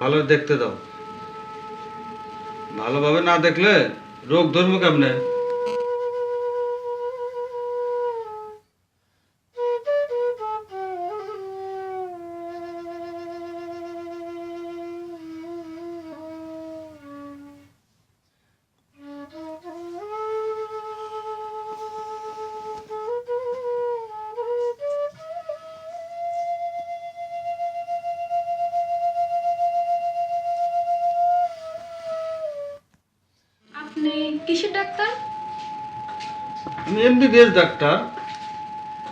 ভালো দেখতে দাও। ভালোভাবে না দেখলে রোগ ধরবো কেমনে? ডাক্তার? আমি MBBS doctor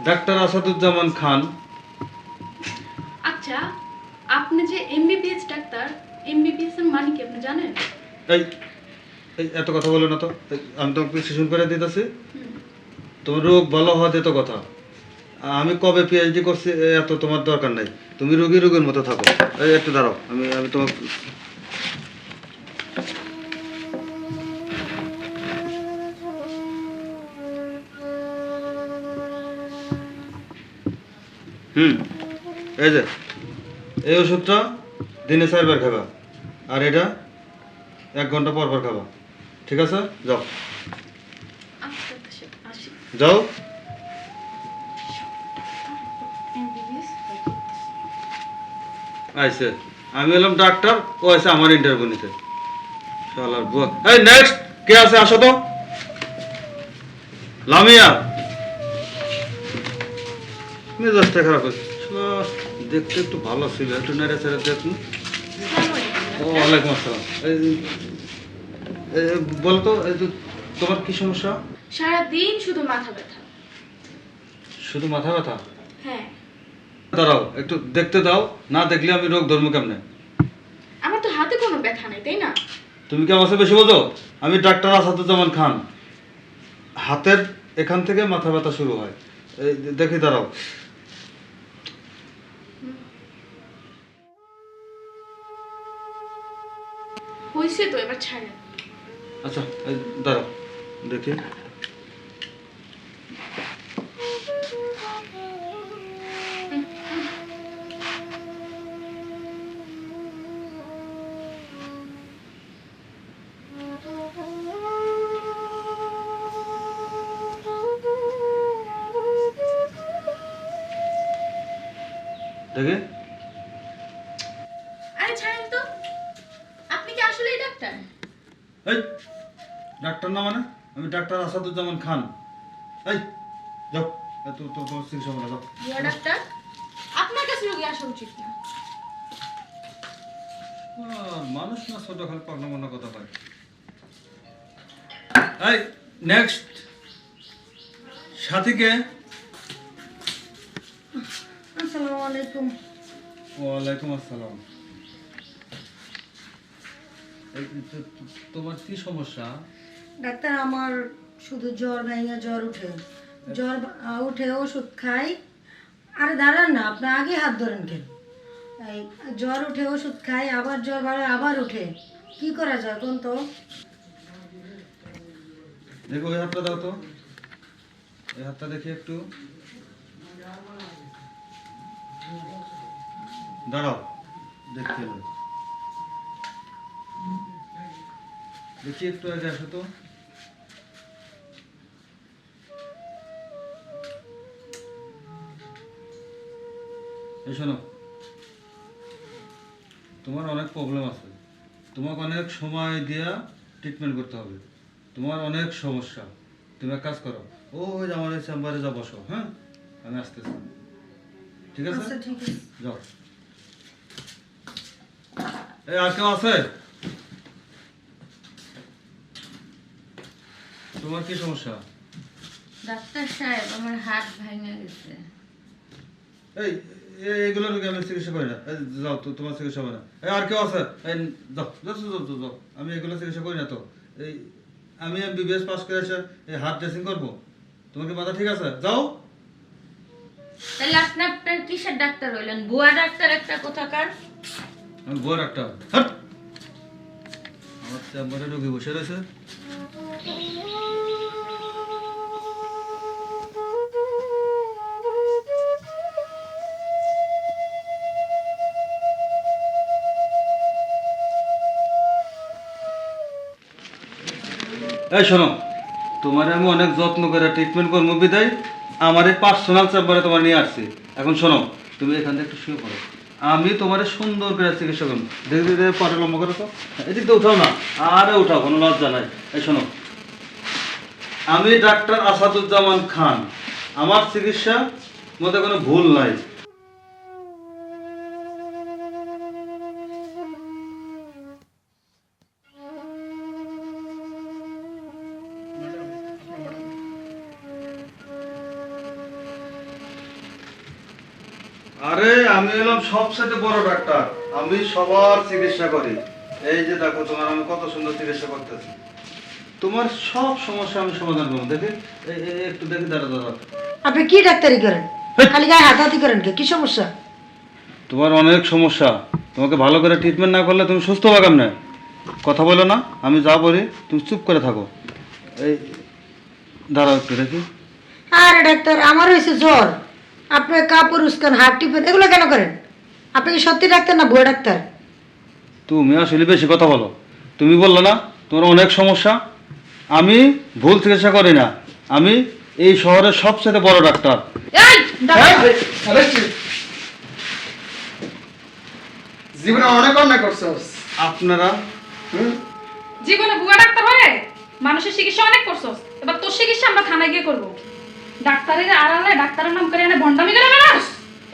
doctor Asaduzzaman Khan. আচ্ছা আপনি যে এমবিবিএস ডাক্তার এমবিবিএস এর মানে কি আপনি জানেন? এই এই এত কথা বলো না তো। আমি তোমাকে করে দিতেছি। তোমার রোগ ভালো হওয়া যেত কথা। আমি কবে পিএইচডি করছি এত তোমার দরকার নাই। তুমি রোগী রোগীর মতো থাকো। এই একটু দাঁড়াও আমি আমি তোমার হুম। এই যে, এই ওষুধটা দিনে চারবার খাবা। আর এটা এক ঘণ্টা পর খাবা। ঠিক আছে? যাও। যাও। আইসে আমি এলাম ডাক্তার, ও আছে আমার ইন্টারভিউ নিতে। শালার বুয়া এই নেক্সট কে আছে? আসো তো। লামিয়া। মেজাজটা খারাপ দেখতে একটু ভালো ছিল একটু নেড়ে ছেড়ে দেখুন ওয়ালাইকুম আসসালাম। বলতো তোমার কি সমস্যা? শুধু মাথা ব্যথা। শুধু মাথা ব্যথা? হ্যাঁ। দাঁড়াও একটু দেখতে দাও না দেখলে আমি রোগ ধর্ম কেমনে? আমার তো হাতে কোনো ব্যথা নেই তাই না? তুমি কি আমার বেশি বোঝো? আমি ডাক্তার আসাদুজ্জামান খান। হাতের এখান থেকে মাথা ব্যথা শুরু হয়। এই দেখি দাঁড়াও। হয়েছে তো এবার ছাড়েন আচ্ছা এই দাঁড়াও দেখি দেখি এই ডাক্তার না মানে? আমি ডাক্তার আসাদুজ্জামান খান। এই যাও। তো তো তোমার চিকিৎসা করে যাও। ইয়া ডাক্তার আপনার কাছে রোগী আসা উচিত না। মানুষ না ছোট খালি পাগলা মনে কথা পায় এই নেক্সট সাথীকে। আসসালামু আলাইকুম। ওয়ালাইকুম আসসালাম। এই তো- তো- তোমার কি সমস্যা? ডাক্তার আমার শুধু জ্বর ভাইয়া জ্বর উঠে। জ্বর উঠে ওষুধ খাই। আরে দাঁড়ান না আপনি আগে হাত ধরেন কেন? এই জ্বর উঠে ওষুধ খাই আবার জ্বর বাড়ে আবার উঠে। কি করা যায় কোন তো? দেখো ওই হাতটা দাও তো। এই হাতটা দেখি একটু। দাঁড়াও দেখতে দেখি একটু আগে আসো তো। এই শোনো তোমার অনেক প্রবলেম আছে। তোমাকে অনেক সময় দিয়া ট্রিটমেন্ট করতে হবে। তোমার অনেক সমস্যা। তুমি এক কাজ করো ও আমার এই চেম্বারে যা বসো হ্যাঁ? আমি আসতেছি। ঠিক আছে? আচ্ছা ঠিক আছে। যাও। এই আর কেউ আছে? তোমার কি সমস্যা? ডাক্তার সাহেব আমার হাত ভেঙে গেছে। এই রোগী আমি চিকিৎসা করি না। যাও তো তোমার চিকিৎসা হবে না। আর কেউ আছে? যাও যাও যাও, যাও, যাও, যাও। আমি এগুলো চিকিৎসা করি না তো। এই আমি বিবিএস পাস করে এসে এই হাত ড্রেসিং করব। তোমার কি মাথা ঠিক আছে? যাও। তাহলে আপনি আপনার কিসের ডাক্তার হইলেন? বুয়া ডাক্তার একটা কোথাকার? আমি একটা হাট! আচ্ছা, এই শোনো, তোমার আমি অনেক যত্ন করে ট্রিটমেন্ট করব, বিদায়। আমার এই পার্সোনাল চেম্বারে তোমার নিয়ে আসছি। এখন শোনো, তুমি এখান থেকে একটু শুয়ে পড়ো। আমি তোমার সুন্দর করে চিকিৎসা করব। দেখে দেখে পরে লম্বা করো তো এদিক তো উঠাও না। আরে উঠাও, কোনো লজ্জা নাই। এই শোনো। আমি ডাক্তার আসাদুজ্জামান খান। আমার চিকিৎসা মধ্যে কোনো ভুল নাই। আরে আমি এলাম সবচেয়ে বড় ডাক্তার। আমি সবার চিকিৎসা করি। এই যে দেখো তোমার আমি কত সুন্দর চিকিৎসা করতেছি। তোমার সব সমস্যা আমি সমাধান করব। দেখে একটু দেখে দাঁড়া দাঁড়া আপনি কি ডাক্তারি করেন? খালি গায়ে হাতাহাতি করেন কে? কি সমস্যা? তোমার অনেক সমস্যা। তোমাকে ভালো করে ট্রিটমেন্ট না করলে তুমি সুস্থ হবে কেমনে? কথা বলো না আমি যা বলি তুমি চুপ করে থাকো। এই দাঁড়াও একটু দেখি। আরে ডাক্তার আমার হয়েছে জ্বর। আপনি কাপড় উস্কান হাত টিপেন এগুলো কেন করেন? আপনি কি সত্যি ডাক্তার না ভুয়া ডাক্তার? তুমি আসলে বেশি কথা বলো। তুমি বললে না তোমার অনেক সমস্যা। আমি ভুল চিকিৎসা করি না। আমি এই শহরের সবচেয়ে বড় ডাক্তার। এই দাঁড়াও। জীবনে অনেক অন্যায় করছস আপনারা? হুম? জীবনে বুয়া ডাক্তার হয়ে মানুষের চিকিৎসা অনেক করছস এবার তোর চিকিৎসা আমরা থানায় গিয়ে করব। ডাক্তারের আড়ালে ডাক্তারের নাম করে এনে ভণ্ডামি করে বেড়াস?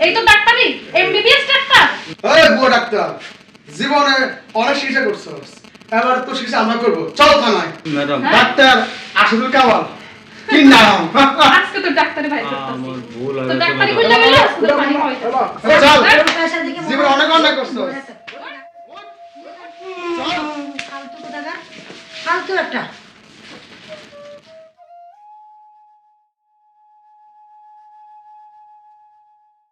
এই তো ডাক্তারি এমবিবিএস ডাক্তার। এই বুয়া ডাক্তার জীবনে অনেক চিকিৎসা করছস। এবার তো চিকিৎসা আমরা করব। চল থানায়। ম্যাডাম। ডাক্তার আসাদুল কামাল কি নাম? আজকে তোর ডাক্তারি ভাই করতেছি। আমার ভুল তো ডাক্তারি। কইলা গেলে চল।